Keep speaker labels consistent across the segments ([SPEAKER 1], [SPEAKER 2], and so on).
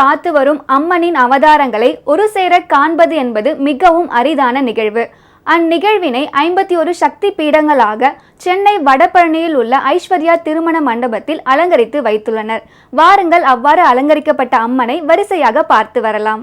[SPEAKER 1] காத்து வரும் அம்மனின் அவதாரங்களை ஒரு சேர காண்பது என்பது மிகவும் அரிதான நிகழ்வு. அந்நிகழ்வினை ஐம்பத்தி ஒரு சக்தி பீடங்களாக சென்னை வடபழனியில் உள்ள ஐஸ்வர்யா திருமண மண்டபத்தில் அலங்கரித்து வைத்துள்ளனர். வாருங்கள் அவ்வாறு அலங்கரிக்கப்பட்ட அம்மனை வரிசையாக பார்த்து வரலாம்.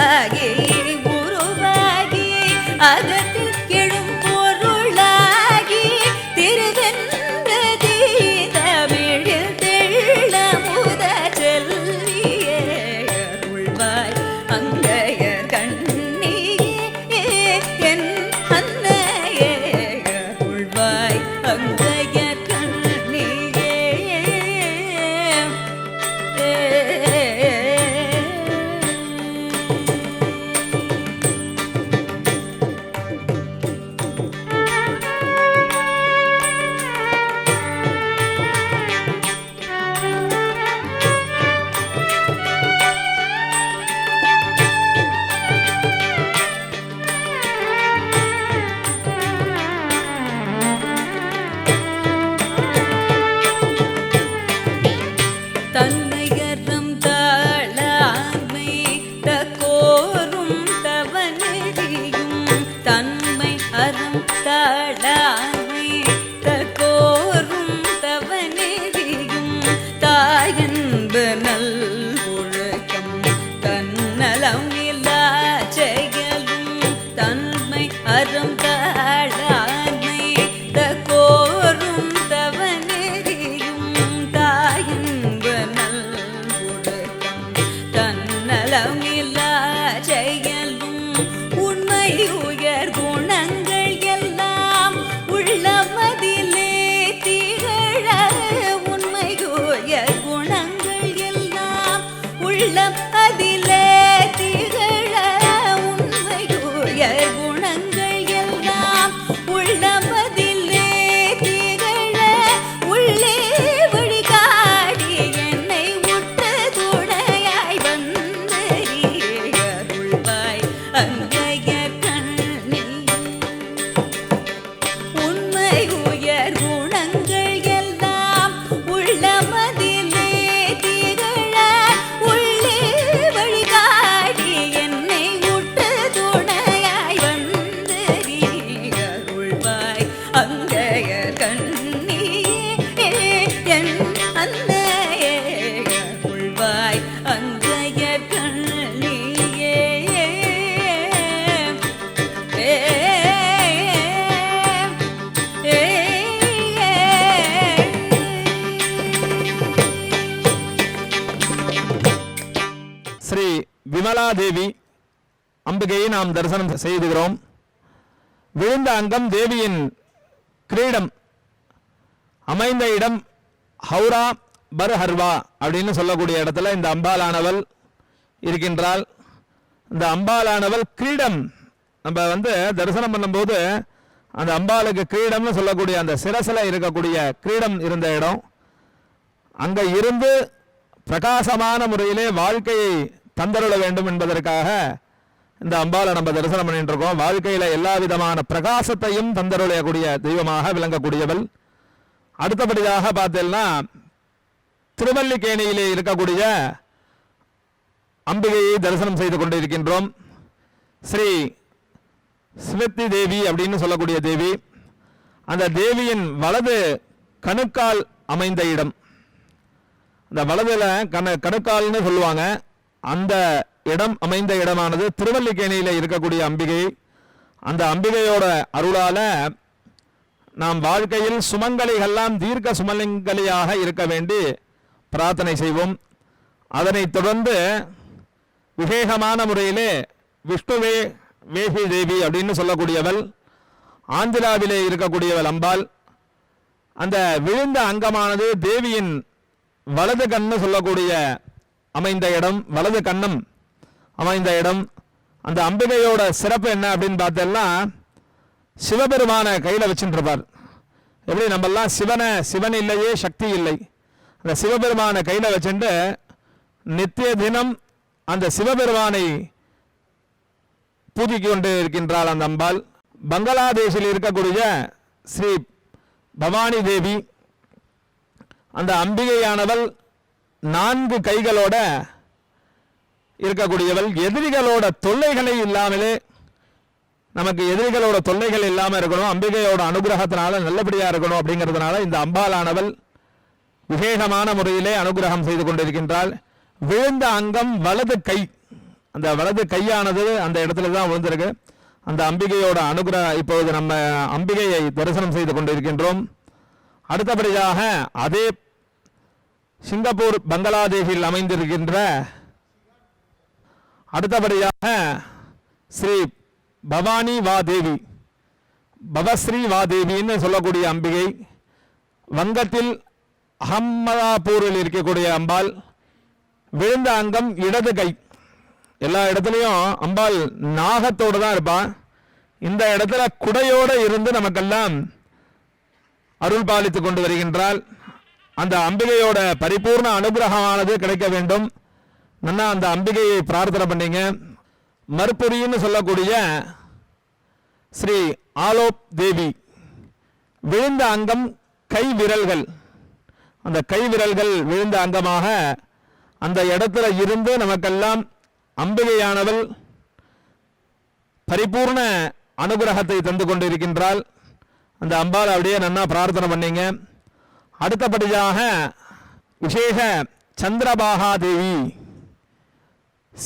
[SPEAKER 2] ಗುರುವಾಗಿ ಗುರುವಾಗಿ ಅಗತ್ಯ நாம் தரிசனம் செய்துகிறோம். விழுந்த அங்கம் தேவியின் கிரீடம். அமைந்த இடம் ஹவுரா பர்ஹர்வா அப்படின்னு சொல்லக்கூடிய இடத்துல இந்த அம்பாலானவள் இருக்கின்றால் இந்த அம்பாலானவள் கிரீடம். நம்ம வந்து தரிசனம் பண்ணும்போது அந்த அம்பாளுக்கு கிரீடம்னு சொல்லக்கூடிய அந்த சிரசில் இருக்கக்கூடிய கிரீடம் இருந்த இடம். அங்கே இருந்து பிரகாசமான முறையிலே வாழ்க்கையை தந்தருள வேண்டும் என்பதற்காக இந்த அம்பாவை நம்ம தரிசனம் பண்ணிட்டு இருக்கோம். வாழ்க்கையில எல்லா விதமான பிரகாசத்தையும் தந்தருளையக்கூடிய தெய்வமாக விளங்கக்கூடியவள். அடுத்தபடியாக பார்த்தீங்கன்னா திருவல்லிக்கேணியிலே இருக்கக்கூடிய அம்பிகையை தரிசனம் செய்து கொண்டிருக்கின்றோம். ஸ்ரீ சிவத்தி தேவி அப்படின்னு சொல்லக்கூடிய தேவி. அந்த தேவியின் வலது கணுக்கால் அமைந்த இடம். இந்த வலதுல கண கணுக்கால்னு சொல்லுவாங்க. அந்த இடம் அமைந்த இடமானது திருவல்லிக்கேணியில் இருக்கக்கூடிய அம்பிகை. அந்த அம்பிகையோட அருளால் நாம் வாழ்க்கையில் சுமங்கலிகள்லாம் தீர்க்க சுமலிங்கலியாக இருக்க வேண்டி பிரார்த்தனை செய்வோம். அதனைத் தொடர்ந்து விசேஷமான முறையிலே விஷ்ணுவே வேகி தேவி அப்படின்னு சொல்லக்கூடியவள் ஆந்திராவிலே இருக்கக்கூடியவள் அம்பாள். அந்த விழுந்த அங்கமானது தேவியின் வலது கண்ணு சொல்லக்கூடிய அமைந்த இடம் வலது கண்ணம் அமைந்த இடம். அந்த அம்பிகையோட சிறப்பு என்ன அப்படின்னு பார்த்தோம்னா சிவபெருமான கையில் வச்சுட்டுருப்பார் எப்படி? நம்மெல்லாம் சிவனை சிவன் இல்லையே சக்தி இல்லை. அந்த சிவபெருமானை கையில் வச்சுட்டு நித்திய தினம் அந்த சிவபெருமானை பூஜிக்கு கொண்டு இருக்கின்றாள் அந்த அம்பாள். பங்களாதேஷில் இருக்கக்கூடிய ஸ்ரீ பவானி தேவி. அந்த அம்பிகையானவள் நான்கு கைகளோட இருக்கக்கூடியவள். எதிரிகளோட தொல்லைகளை இல்லாமலே நமக்கு எதிரிகளோட தொல்லைகள் இல்லாமல் இருக்கணும். அம்பிகையோட அனுகிரகத்தினால நல்லபடியாக இருக்கணும் அப்படிங்கிறதுனால இந்த அம்பாளானவள் விசேஷமான முறையிலே அனுகிரகம் செய்து கொண்டிருக்கின்றாள். விழுந்த அங்கம் வலது கை. அந்த வலது கையானது அந்த இடத்துல தான் விழுந்திருக்கு. அந்த அம்பிகையோட அனுகிரக இப்பொழுது நம்ம அம்பிகையை தரிசனம் செய்து கொண்டிருக்கின்றோம். அடுத்தபடியாக அதே சிங்கப்பூர் பங்களாதேஷில் அமைந்திருக்கின்ற அடுத்தபடியாக ஸ்ரீ பவானி வாதேவி பவஸ்ரீ வாதேவின்னு சொல்லக்கூடிய அம்பிகை வங்கத்தில் அகமதாபூரில் இருக்கக்கூடிய அம்பாள் விழுந்த அங்கம் இடது கை. எல்லா இடத்துலையும் அம்பாள் நாகத்தோடு தான் இருப்பான் இந்த இடத்துல குடையோடு இருந்து நமக்கெல்லாம் அருள் பாலித்து கொண்டு வருகின்றால் அந்த அம்பிகையோட பரிபூர்ண அனுகிரகமானது கிடைக்க வேண்டும். நன்னா அந்த அம்பிகையை பிரார்த்தனை பண்ணிங்க. மறுபுரின்னு சொல்லக்கூடிய ஸ்ரீ ஆலோப் தேவி விழுந்த அங்கம் கை விரல்கள். அந்த கை விரல்கள் விழுந்த அங்கமாக அந்த இடத்துல இருந்து நமக்கெல்லாம் அம்பிகையானவள் பரிபூர்ண அனுகிரகத்தை தந்து கொண்டிருக்கின்றாள். அந்த அம்பாள் அப்படியே நன்னா பிரார்த்தனை பண்ணிங்க. அடுத்தபடியாக விசேஷ சந்திரபாகா தேவி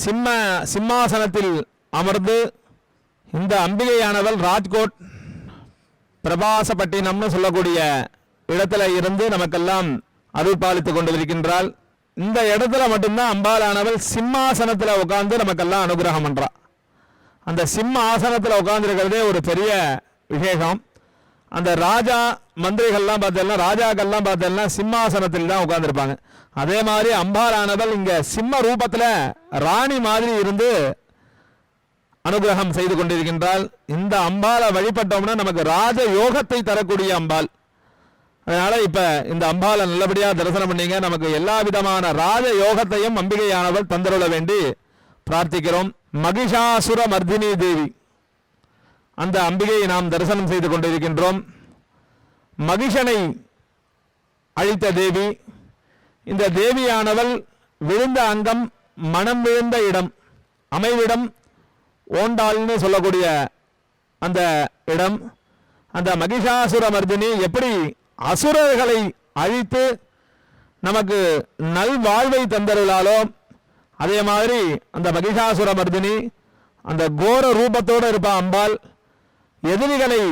[SPEAKER 2] சிம்ம சிம்மாசனத்தில் அமர்ந்து இந்த அம்பிகையானவள் ராஜ்கோட் பிரபாசப்பட்டினம்னு சொல்லக்கூடிய இடத்துல இருந்து நமக்கெல்லாம் அருள் பாலித்துக் கொண்டிருக்கின்றாள். இந்த இடத்துல மட்டும்தான் அம்பாலானவள் சிம்மாசனத்தில் உட்கார்ந்து நமக்கெல்லாம் அனுகிரகம் பண்ணுறா அந்த சிம்ம ஆசனத்தில் உட்கார்ந்துருக்கிறதே ஒரு பெரிய விசேஷம். அந்த ராஜா மந்திரிகள்லாம் பார்த்தீங்கன்னா ராஜாக்கள்லாம் பார்த்தீங்கன்னா சிம்மாசனத்தில் தான் உட்காந்துருப்பாங்க அதே மாதிரி அம்பாளானவள் இங்கே சிம்ம ரூபத்தில் ராணி மாதிரி இருந்து அனுகிரகம் செய்து கொண்டிருக்கின்றாள். இந்த அம்பாளை வழிபட்டோம்னா நமக்கு ராஜ யோகத்தை தரக்கூடிய அம்பாள். அதனால் இப்போ இந்த அம்பாளை நல்லபடியாக தரிசனம் பண்ணிங்க. நமக்கு எல்லா விதமான ராஜ யோகத்தையும் அம்பிகையானவள் தந்தருள வேண்டி பிரார்த்திக்கிறோம். மகிஷாசுர மர்தினி தேவி. அந்த அம்பிகையை நாம் தரிசனம் செய்து கொண்டிருக்கின்றோம். மகிஷனை அழித்த தேவி இந்த தேவியானவள் விழுந்த அங்கம் மனம் விழுந்த இடம் அமைவிடம் ஓண்டாள்னு சொல்லக்கூடிய அந்த இடம் அந்த மகிஷாசுர மர்தினி எப்படி அசுரர்களை அழித்து நமக்கு நல்வாழ்வை தந்தருளாலோ அதே மாதிரி அந்த மகிஷாசுர மர்தினி அந்த கோர ரூபத்தோடு இருப்ப அம்பாள் எதிரிகளை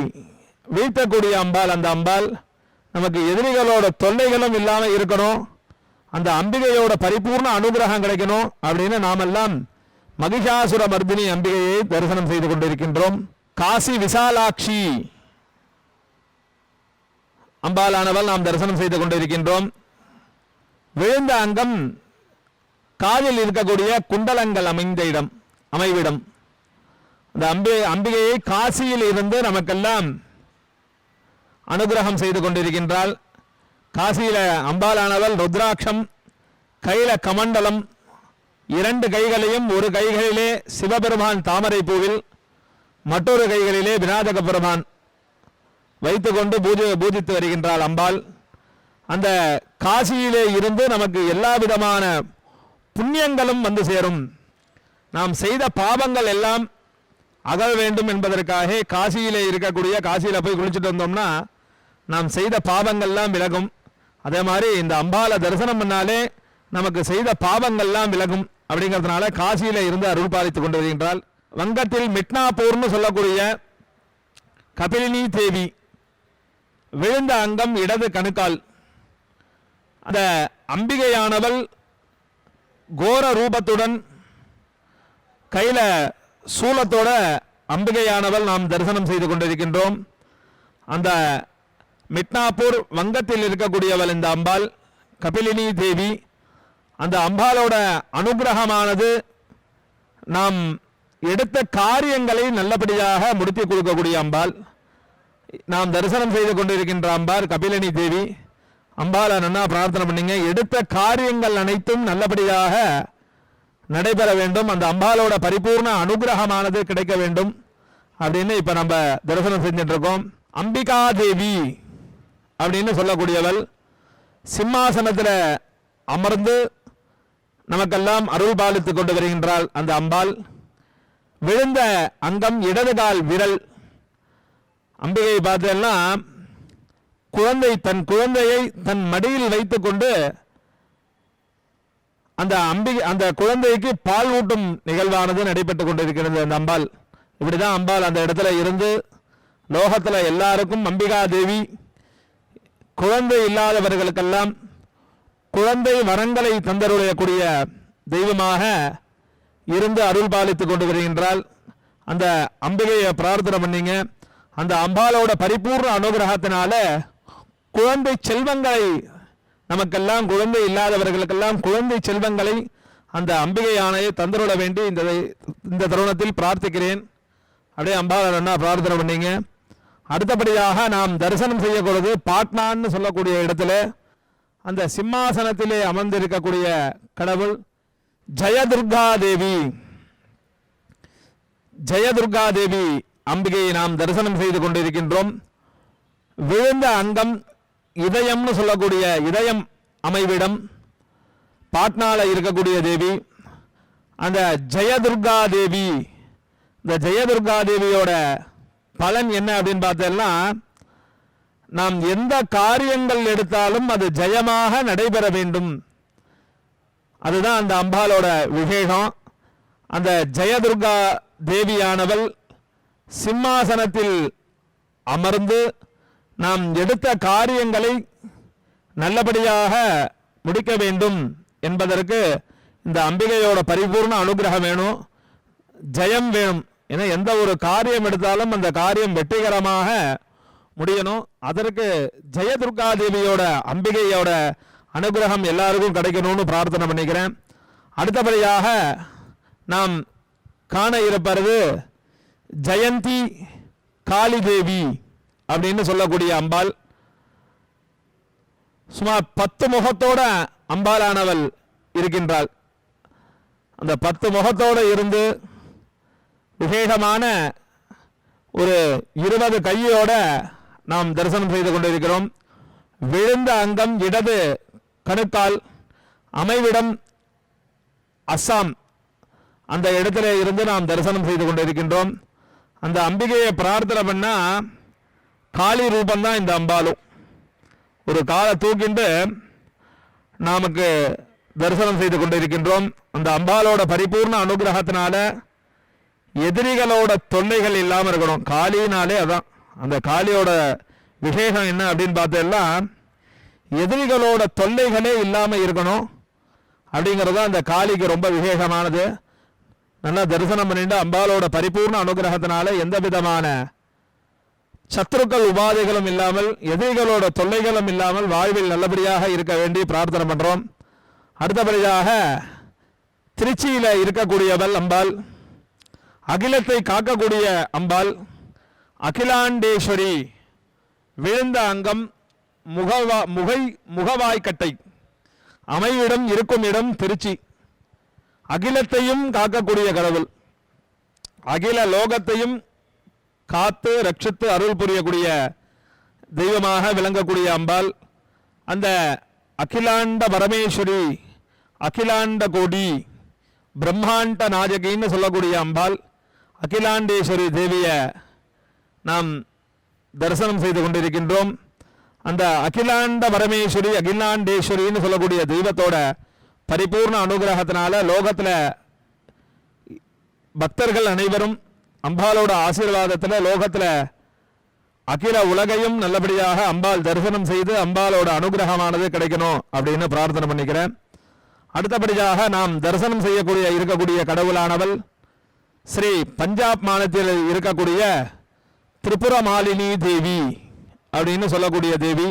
[SPEAKER 2] வீழ்த்தக்கூடிய அம்பாள் அந்த அம்பாள் நமக்கு எதிரிகளோட தொல்லைகளும் இல்லாமல் இருக்கணும். அந்த அம்பிகையோட பரிபூர்ண அனுகிரகம் கிடைக்கணும் அப்படின்னு நாமெல்லாம் மகிஷாசுர மர்தினி அம்பிகையை தரிசனம் செய்து கொண்டிருக்கின்றோம். காசி விசாலாட்சி அம்பாலானவள் நாம் தரிசனம் செய்து கொண்டிருக்கின்றோம். விழுந்த அங்கம் காதில் இருக்கக்கூடிய குண்டலங்கள் அமைந்த இடம் அமைவிடம். அந்த அம்பி அம்பிகையை காசியில் இருந்து நமக்கெல்லாம் அனுகிரகம் செய்து கொண்டிருக்கின்றாள். காசியில் அம்பாலானவள் ருத்ராட்சம் கையில் கமண்டலம் இரண்டு கைகளையும் ஒரு கைகளிலே சிவபெருமான் தாமரை பூவில் மற்றொரு கைகளிலே விநாதக பெருமான் வைத்துக்கொண்டு பூஜை பூஜித்து வருகின்றாள் அம்பாள். அந்த காசியிலே இருந்து நமக்கு எல்லா விதமான புண்ணியங்களும் வந்து சேரும். நாம் செய்த பாவங்கள் எல்லாம் அகல வேண்டும் என்பதற்காக காசியிலே இருக்கக்கூடிய காசியில் போய் குளிச்சுட்டு வந்தோம்னா நாம் செய்த பாவங்கள்லாம் விலகும். அதே மாதிரி இந்த அம்பால தரிசனம் பண்ணாலே நமக்கு செய்த பாவங்கள்லாம் விலகும் அப்படிங்கிறதுனால காசியில் இருந்து அருள் பாலித்துக் கொண்டு வருகின்றாள் வங்கத்தில் மிட்னாப்பூர்னு சொல்லக்கூடிய கபிலினி தேவி விழுந்த அங்கம் இடது கணுக்கால். அந்த அம்பிகையானவள் கோர ரூபத்துடன் கையில் சூலத்தோட அம்பிகையானவள் நாம் தரிசனம் செய்து கொண்டிருக்கின்றோம். அந்த மிட்னாப்பூர் வங்கத்தில் இருக்கக்கூடியவள் இந்த அம்பாள் கபிலினி தேவி. அந்த அம்பாலோட அனுகிரகமானது நாம் எடுத்த காரியங்களை நல்லபடியாக முடித்து கொடுக்கக்கூடிய அம்பாள். நாம் தரிசனம் செய்து கொண்டிருக்கின்ற அம்பாள் கபிலினி தேவி. அம்பாளை நன்னா பிரார்த்தனை பண்ணிங்க. எடுத்த காரியங்கள் அனைத்தும் நல்லபடியாக நடைபெற வேண்டும். அந்த அம்பாலோட பரிபூர்ண அனுகிரகமானது கிடைக்க வேண்டும் அப்படின்னு இப்போ நம்ம தரிசனம் செஞ்சுட்டு இருக்கோம். அம்பிகா தேவி. அப்படின்னு சொல்லக்கூடியவள் சிம்மாசனத்தில் அமர்ந்து நமக்கெல்லாம் அருள் பாலித்துக் கொண்டு வருகின்றாள் அந்த அம்பாள். விழுந்த அங்கம் இடது கால் விரல். அம்பிகை பார்த்தேன்னா குழந்தை தன் குழந்தையை தன் மடியில் வைத்துக்கொண்டு அந்த அம்பிகை அந்த குழந்தைக்கு பால் ஊட்டும் நிகழ்வானது நடைபெற்றுக் கொண்டிருக்கிறது அந்த அம்பாள். இப்படிதான் அம்பாள் அந்த இடத்துல இருந்து லோகத்தில் எல்லாருக்கும் அம்பிகா தேவி குழந்தை இல்லாதவர்களுக்கெல்லாம் குழந்தை வரங்களை தந்தருடையக்கூடிய தெய்வமாக இருந்து அருள் பாலித்து கொண்டு வருகின்றால் அந்த அம்பிகையை பிரார்த்தனை பண்ணிங்க. அந்த அம்பாலோட பரிபூர்ண அனுகிரகத்தினால குழந்தை செல்வங்களை நமக்கெல்லாம் குழந்தை இல்லாதவர்களுக்கெல்லாம் குழந்தை செல்வங்களை அந்த அம்பிகை ஆணையை தந்தருள வேண்டி இந்த இந்த தருணத்தில் பிரார்த்திக்கிறேன். அப்படியே அம்பாளர் அண்ணா பிரார்த்தனை பண்ணிங்க. அடுத்தபடியாக நாம் தரிசனம் செய்யக்கூடாது பாட்னான்னு சொல்லக்கூடிய இடத்துல அந்த சிம்மாசனத்திலே அமர்ந்திருக்கக்கூடிய கடவுள் ஜெயதுர்கா தேவி ஜெயதுர்கா தேவி அம்பிகையை நாம் தரிசனம் செய்து கொண்டிருக்கின்றோம். விழுந்த அங்கம் இதயம்னு சொல்லக்கூடிய இதயம் அமைவிடம் பாட்னாவில் இருக்கக்கூடிய தேவி அந்த ஜெயதுர்கா தேவி இந்த ஜெயதுர்கா தேவியோட பலன் என்ன அப்படின்னு பார்த்தோம்னா நாம் எந்த காரியங்கள் எடுத்தாலும் அது ஜெயமாக நடைபெற வேண்டும். அதுதான் அந்த அம்பாலோட விசேஷம் அந்த ஜெயதுர்கா தேவியானவள் சிம்மாசனத்தில் அமர்ந்து நாம் எடுத்த காரியங்களை நல்லபடியாக முடிக்க வேண்டும் என்பதற்கு இந்த அம்பிகையோட பரிபூர்ண அனுகிரகம் வேணும். ஜெயம் வேணும். ஏன்னா எந்த ஒரு காரியம் எடுத்தாலும் அந்த காரியம் வெற்றிகரமாக முடியணும். அதற்கு ஜெயதுர்கா தேவியோட அம்பிகையோட அனுகிரகம் எல்லாருக்கும் கிடைக்கணும்னு பிரார்த்தனை பண்ணிக்கிறேன். அடுத்தபடியாக நாம் காண இருப்பது ஜெயந்தி காளி தேவி அப்படின்னு சொல்லக்கூடிய அம்பாள். சுமார் பத்து முகத்தோட அம்பாளானவள் இருக்கின்றாள். அந்த பத்து முகத்தோட இருந்து விசேஷமான ஒரு இருபது கையோட நாம் தரிசனம் செய்து கொண்டிருக்கிறோம். விழுந்த அங்கம் இடது கணுக்கால் அமைவிடம் அஸ்ஸாம். அந்த இடத்துல இருந்து நாம் தரிசனம் செய்து கொண்டிருக்கின்றோம். அந்த அம்பிகையை பிரார்த்தனை பண்ணால் காளி ரூபந்தான் இந்த அம்பாலும் ஒரு காலை தூக்கிண்டு நமக்கு தரிசனம் செய்து கொண்டிருக்கின்றோம். அந்த அம்பாலோட பரிபூர்ண அனுகிரகத்தினால எதிரிகளோட தொல்லைகள் இல்லாமல் இருக்கணும். காளினாலே அதான். அந்த காளியோட விசேஷம் என்ன அப்படின்னு பார்த்தோம்னா எதிரிகளோட தொல்லைகளே இல்லாமல் இருக்கணும் அப்படிங்கிறது தான் அந்த காளிக்கு ரொம்ப விசேஷமானது. நல்லா தரிசனம் பண்ணிட்டு அம்பாலோட பரிபூர்ண அனுகிரகத்தினால எந்த விதமான சத்துருக்கள் உபாதைகளும் இல்லாமல் எதிரிகளோட தொல்லைகளும் இல்லாமல் வாழ்வில் நல்லபடியாக இருக்க வேண்டி பிரார்த்தனை பண்ணுறோம் அடுத்தபடியாக திருச்சியில் இருக்கக்கூடியவள் அம்பாள். அகிலத்தை காக்கக்கூடிய அம்பாள் அகிலாண்டேஸ்வரி விழுந்த அங்கம் முகவா முகை முகவாய்க்கட்டை. அமைவிடம் இருக்கும் இடம் திருச்சி. அகிலத்தையும் காக்கக்கூடிய கடவுள். அகில லோகத்தையும் காத்து ரட்சித்து அருள் புரியக்கூடிய தெய்வமாக விளங்கக்கூடிய அம்பாள் அந்த அகிலாண்ட பரமேஸ்வரி அகிலாண்ட கோடி பிரம்மாண்ட நாயகின்னு சொல்லக்கூடிய அம்பாள் அகிலாண்டேஸ்வரி தேவியை நாம் தரிசனம் செய்து கொண்டிருக்கின்றோம். அந்த அகிலாண்ட பரமேஸ்வரி அகிலாண்டேஸ்வரின்னு சொல்லக்கூடிய தெய்வத்தோட பரிபூர்ண அனுகிரகத்தினால லோகத்தில் பக்தர்கள் அனைவரும் அம்பாலோட ஆசீர்வாதத்தில் லோகத்தில் அகில உலகையும் நல்லபடியாக அம்பாள் தரிசனம் செய்து அம்பாலோட அனுகிரகமானது கிடைக்கணும் அப்படின்னு பிரார்த்தனை பண்ணிக்கிறேன். அடுத்தபடியாக நாம் தரிசனம் செய்யக்கூடிய இருக்கக்கூடிய கடவுளானவள் ஸ்ரீ பஞ்சாப் மாநிலத்தில் இருக்கக்கூடிய திரிபுர மாலினி தேவி அப்படின்னு சொல்லக்கூடிய தேவி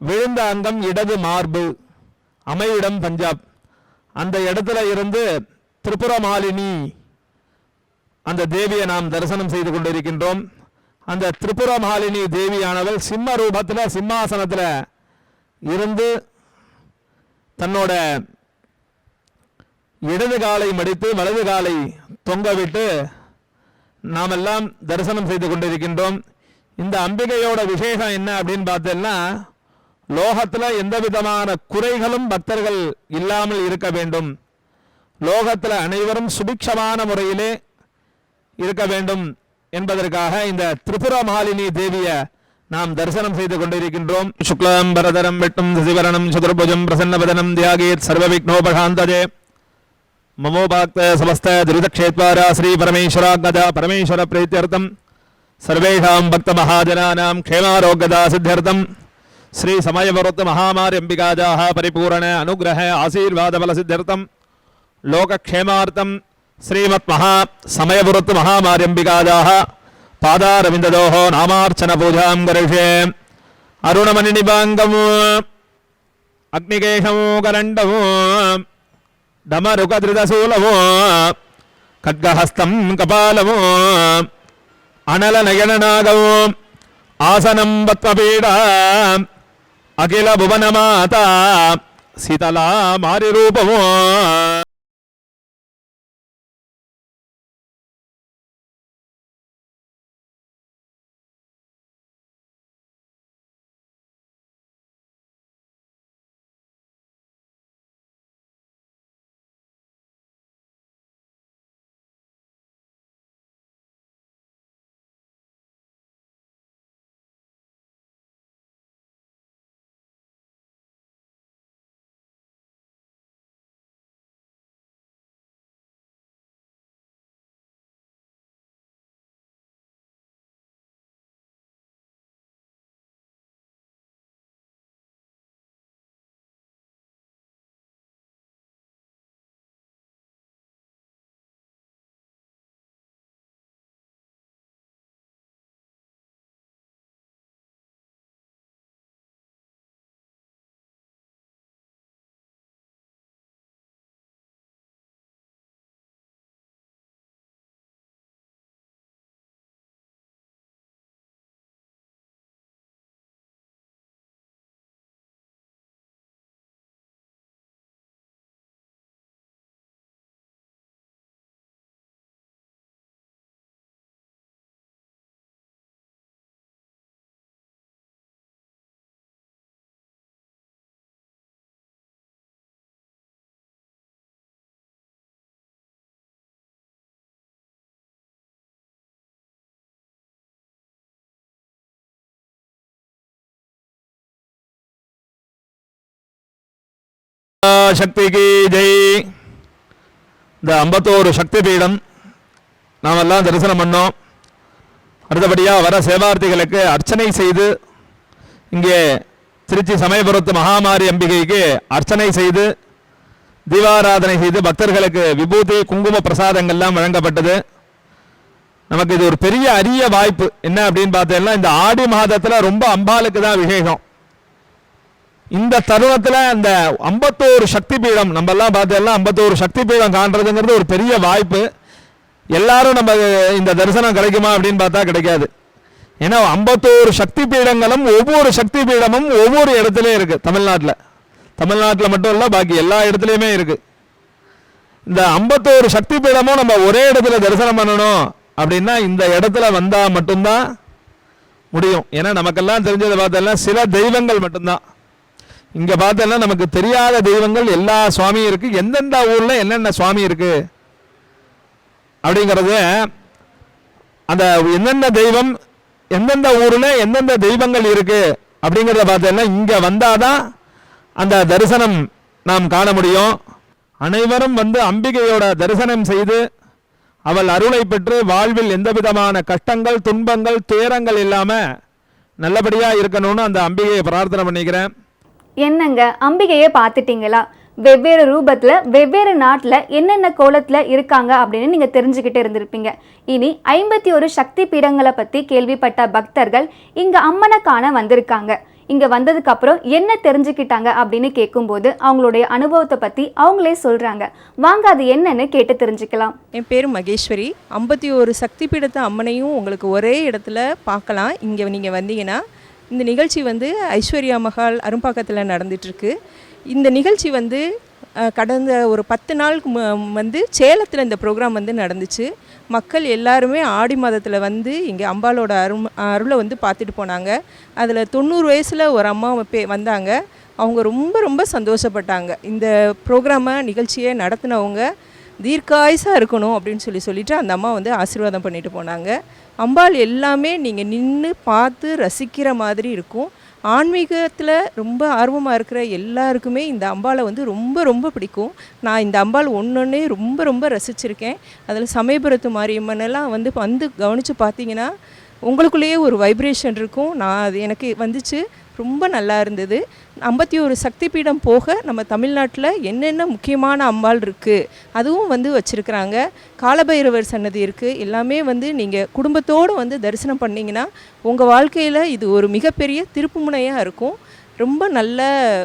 [SPEAKER 2] விழுந்த அங்கம் இடது மார்பு அமைவிடம் பஞ்சாப். அந்த இடத்துல இருந்து திரிபுர மாலினி அந்த தேவியை நாம் தரிசனம் செய்து கொண்டிருக்கின்றோம். அந்த திரிபுர மாலினி தேவியானவள் சிம்ம ரூபத்தில் சிம்மாசனத்தில் இருந்து தன்னோட இடது காலை மடித்து வலது காலை தொங்கவிட்டு நாமெல்லாம் தரிசனம் செய்து கொண்டிருக்கின்றோம். இந்த அம்பிகையோட விசேஷம் என்ன அப்படின்னு பார்த்தோம்னா லோகத்தில் எந்த விதமான குறைகளும் பக்தர்கள் இல்லாமல் இருக்க வேண்டும். லோகத்தில் அனைவரும் சுபிக்ஷமான முறையிலே இருக்க வேண்டும் என்பதற்காக இந்த திரிபுர மாலினி தேவியை நாம் தரிசனம் செய்து கொண்டிருக்கின்றோம். சுக்லாம் பரதரம் வெட்டும் சசிவரணம் சதுர்புஜம் பிரசன்னபதனம் தியாகேத் சர்வ మమోభాక్త సమస్త దురితక్షేత్వార శ్రీ పరమేశ్వరాగ్ఞత పరమేశ్వర ప్రీత్యర్థం సర్వేషాం భక్త మహాజనా క్షేమారోగ్యత సిద్ధ్యర్థం శ్రీ సమయవృత్త మహామార్యంబికాజా పరిపూరణ అనుగ్రహ ఆశీర్వాద బల సిద్ధ్యర్థం లోకక్షేమార్థం శ్రీమత్ మహా సమయవృత్త మహామార్యంబికాజా పాదారవిందదో నామార్చన పూజాం గరిషే అరుణమణి నిబాంగము అగ్నికేశము కరండము డమరుకధృతశూలమో ఖడ్గహస్తం కపాలము కపాలమో అనలనయననాగమో ఆసనం పద్మపీడ అఖిల భువనమాత శీతలా మారి రూపము சக்திக்கு ஜெய். இந்த ஐம்பத்தோரு சக்தி பீடம் நாமெல்லாம் தரிசனம் பண்ணோம். அடுத்தபடியாக வர சேவார்த்திகளுக்கு அர்ச்சனை செய்து இங்கே திருச்சி சமயபுரத்து மகாமாரி அம்பிகைக்கு அர்ச்சனை செய்து தீபாராதனை செய்து பக்தர்களுக்கு விபூதி குங்கும பிரசாதங்கள்லாம் வழங்கப்பட்டது. நமக்கு இது ஒரு பெரிய அரிய வாய்ப்பு. என்ன அப்படின்னு பார்த்தீங்கன்னா இந்த ஆடி மாதத்துல ரொம்ப அம்பாளுக்கு தான் விசேஷம் இந்த தருணத்தில் அந்த ஐம்பத்தோரு சக்தி பீடம் நம்ம எல்லாம் ஐம்பத்தோரு சக்தி பீடம் காண்றதுங்கிறது ஒரு பெரிய வாய்ப்பு. எல்லாரும் நம்ம இந்த தரிசனம் கிடைக்குமா அப்படின்னு பார்த்தா கிடைக்காது. ஏன்னா ஐம்பத்தோரு சக்தி பீடங்களும் ஒவ்வொரு சக்தி பீடமும் ஒவ்வொரு இடத்துலையும் இருக்குது தமிழ்நாட்டில். தமிழ்நாட்டில் மட்டும் இல்லை பாக்கி எல்லா இடத்துலையுமே இருக்குது இந்த ஐம்பத்தோரு சக்தி பீடமும் நம்ம ஒரே இடத்துல தரிசனம் பண்ணணும் அப்படின்னா இந்த இடத்துல வந்தால் மட்டும்தான் முடியும். ஏன்னா நமக்கெல்லாம் தெரிஞ்சதை பார்த்தெல்லாம் சில தெய்வங்கள் மட்டும்தான். இங்க பார்த்தோம்னா நமக்கு தெரியாத தெய்வங்கள் எல்லா சுவாமியும் இருக்கு. எந்தெந்த ஊர்ல என்னென்ன சுவாமி இருக்கு? அப்படிங்கிறது அந்த எந்தெந்த தெய்வம் எந்தெந்த ஊர்ல எந்தெந்த தெய்வங்கள் இருக்கு? அப்படிங்கிறத பார்த்தோம்னா இங்க வந்தாதான் அந்த தரிசனம் நாம் காண முடியும். அனைவரும் வந்து அம்பிகையோட தரிசனம் செய்து அவள் அருளை பெற்று வாழ்வில் எந்த விதமான கஷ்டங்கள் துன்பங்கள் துயரங்கள் இல்லாமல் நல்லபடியாக இருக்கணும்னு அந்த அம்பிகையை பிரார்த்தனை பண்ணிக்கிறேன்.
[SPEAKER 1] என்னங்க? அம்பிகையை பார்த்துட்டீங்களா? வெவ்வேறு ரூபத்தில் வெவ்வேறு நாட்டில் என்னென்ன கோலத்தில் இருக்காங்க அப்படின்னு நீங்கள் தெரிஞ்சுக்கிட்டு இருந்திருப்பீங்க. இனி ஐம்பத்தி ஒரு சக்தி பீடங்களை பற்றி கேள்விப்பட்ட பக்தர்கள் இங்கே அம்மனை காண வந்திருக்காங்க. இங்கே வந்ததுக்கப்புறம் என்ன தெரிஞ்சுக்கிட்டாங்க அப்படின்னு கேட்கும்போது அவங்களுடைய அனுபவத்தை பற்றி அவங்களே சொல்கிறாங்க வாங்க அது என்னன்னு கேட்டு தெரிஞ்சுக்கலாம்.
[SPEAKER 3] என் பேர் மகேஸ்வரி. ஐம்பத்தி ஒரு சக்தி பீடத்தை அம்மனையும் உங்களுக்கு ஒரே இடத்துல பார்க்கலாம். இங்கே நீங்கள் வந்தீங்கன்னா இந்த நிகழ்ச்சி வந்து ஐஸ்வர்யா மஹால் அரும்பாக்கத்தில் நடந்துகிட்ருக்கு இந்த நிகழ்ச்சி வந்து கடந்த ஒரு பத்து நாளுக்கு வந்து சேலத்தில் இந்த ப்ரோக்ராம் வந்து நடந்துச்சு. மக்கள் எல்லாருமே ஆடி மாதத்தில் வந்து இங்கே அம்பாலோட அரும் அருளை வந்து பார்த்துட்டு போனாங்க. அதில் தொண்ணூறு வயசில் ஒரு அம்மா பே வந்தாங்க. அவங்க ரொம்ப ரொம்ப சந்தோஷப்பட்டாங்க. இந்த ப்ரோக்ராமை நிகழ்ச்சியை நடத்தினவங்க தீர்க்காயுசாக இருக்கணும் அப்படின்னு சொல்லி சொல்லிவிட்டு அந்த அம்மா வந்து ஆசீர்வாதம் பண்ணிட்டு போனாங்க. அம்பாள் எல்லாமே நீங்கள் நின்று பார்த்து ரசிக்கிற மாதிரி இருக்கும். ஆன்மீகத்தில் ரொம்ப ஆர்வமாக இருக்கிற எல்லாருக்குமே இந்த அம்பாளை வந்து ரொம்ப ரொம்ப பிடிக்கும். நான் இந்த அம்பாள் ஒன்று ரொம்ப ரொம்ப ரசிச்சிருக்கேன். அதில் சமயபுரத்து மாரியம்மனெல்லாம் வந்து வந்து கவனித்து பார்த்தீங்கன்னா உங்களுக்குள்ளேயே ஒரு வைப்ரேஷன் இருக்கும். நான் அது எனக்கு வந்துச்சு. ரொம்ப நல்லா இருந்தது. ஐம்பத்தி ஒரு சக்தி பீடம் போக நம்ம தமிழ்நாட்டில் என்னென்ன முக்கியமான அம்பாள் இருக்குது அதுவும் வந்து வச்சுருக்குறாங்க. காலபைரவர் சன்னதி இருக்குது எல்லாமே வந்து நீங்கள் குடும்பத்தோடு வந்து தரிசனம் பண்ணிங்கன்னா உங்கள் வாழ்க்கையில் இது ஒரு மிகப்பெரிய திருப்புமுனையாக இருக்கும். ரொம்ப நல்ல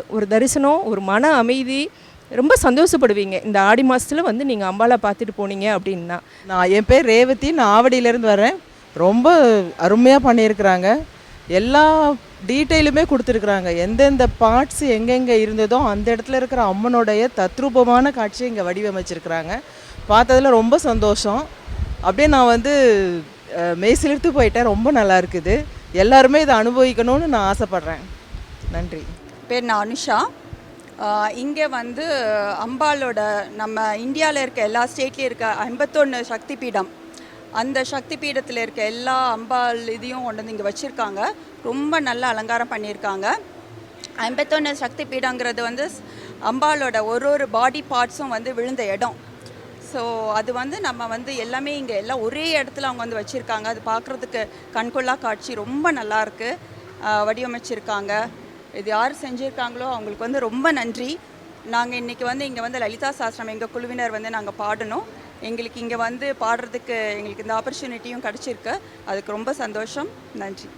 [SPEAKER 3] ஒரு தரிசனம் ஒரு மன அமைதி. ரொம்ப சந்தோஷப்படுவீங்க. இந்த ஆடி மாதத்தில் வந்து நீங்கள் அம்பாலை பார்த்துட்டு போனீங்க அப்படின்னா.
[SPEAKER 4] நான் என் பேர் ரேவதி. நான் ஆவடியிலேருந்து வரேன் ரொம்ப அருமையாக பண்ணியிருக்கிறாங்க. எல்லா டீட்டெயிலுமே கொடுத்துருக்குறாங்க. எந்தெந்த பார்ட்ஸ் எங்கெங்கே இருந்ததோ அந்த இடத்துல இருக்கிற அம்மனுடைய தத்ரூபமான காட்சியை இங்கே வடிவமைச்சிருக்கிறாங்க. பார்த்ததுல ரொம்ப சந்தோஷம். அப்படியே நான் வந்து அஹ், மெய் சிலிர்த்து போயிட்டேன். ரொம்ப நல்லா இருக்குது. எல்லாருமே இதை அனுபவிக்கணும்னு நான் ஆசைப்பட்றேன். நன்றி.
[SPEAKER 5] பேர் நான் அனுஷா. இங்கே வந்து அம்பாலோட நம்ம இந்தியாவில் இருக்க எல்லா ஸ்டேட்லேயும் இருக்க ஐம்பத்தொன்று சக்தி பீடம் அந்த சக்தி பீடத்தில் இருக்க எல்லா அம்பாள் இதையும் கொண்டு வந்து இங்கே வச்சுருக்காங்க. ரொம்ப நல்ல அலங்காரம் பண்ணியிருக்காங்க ஐம்பத்தொன்று சக்தி பீடங்கிறது வந்து ஸ்- அம்பாளோட ஒரு ஒரு பாடி பார்ட்ஸும் வந்து விழுந்த இடம். ஸோ அது வந்து நம்ம வந்து எல்லாமே இங்கே எல்லாம் ஒரே இடத்துல அவங்க வந்து வச்சுருக்காங்க. அது பார்க்குறதுக்கு கண்கொள்ளா காட்சி ரொம்ப நல்லாயிருக்கு வடிவமைச்சிருக்காங்க. இது யார் செஞ்சுருக்காங்களோ அவங்களுக்கு வந்து ரொம்ப நன்றி. நாங்கள் இன்றைக்கி வந்து இங்கே வந்து லலிதா சாஸ்திரம் எங்கள் குழுவினர் வந்து நாங்கள் பாடணும். எங்களுக்கு இங்கே வந்து பாடுறதுக்கு எங்களுக்கு இந்த ஆப்பர்ச்சுனிட்டியும் கிடச்சிருக்கு. அதுக்கு ரொம்ப சந்தோஷம். நன்றி.